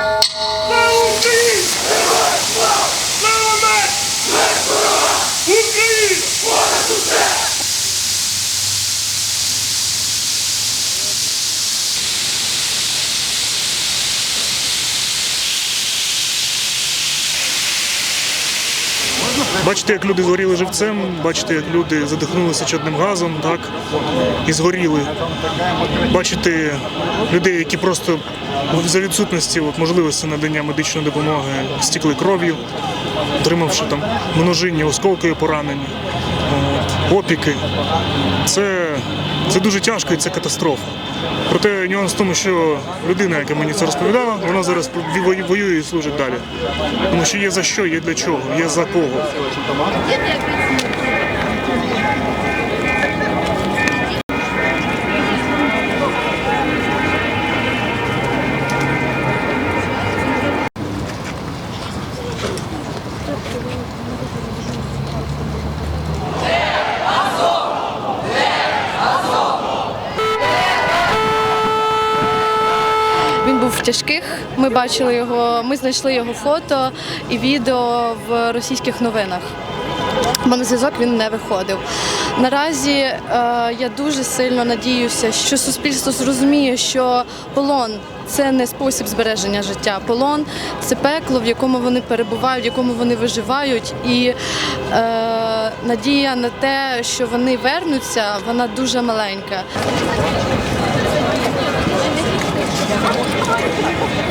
Música Бачите, як люди згоріли живцем, бачите, як люди задихнулися чадним газом, так, і згоріли. Бачите людей, які просто за відсутності от, можливості надання медичної допомоги стікли кров'ю, отримавши там множинні осколки, поранення, от, опіки. Це, це дуже тяжко і це катастрофа. Проте нюанс в тому, що людина, яка мені це розповідала, вона зараз воює і служить далі. Тому що є за що, є для чого, є за кого. Був в тяжких. Ми бачили його, ми знайшли його фото і відео в російських новинах. Бо на зв'язок він не виходив. Наразі е, я дуже сильно надіюся, що суспільство зрозуміє, що полон це не спосіб збереження життя. Полон це пекло, в якому вони перебувають, в якому вони виживають. І е, надія на те, що вони вернуться, вона дуже маленька. はい。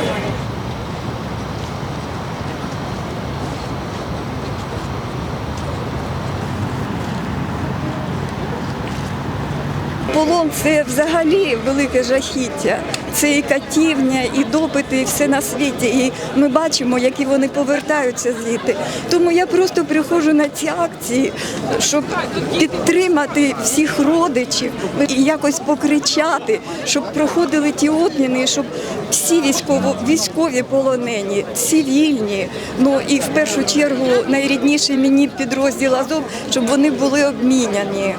Полон це взагалі велике жахіття. Це і катівня, і допити, і все на світі. І ми бачимо, які вони повертаються звідти. Тому я просто приходжу на ці акції, щоб підтримати всіх родичів і якось покричати, щоб проходили ті обміни, щоб всі військово, військові полонені, цивільні, ну і в першу чергу найрідніший мені підрозділ Азов, щоб вони були обміняні.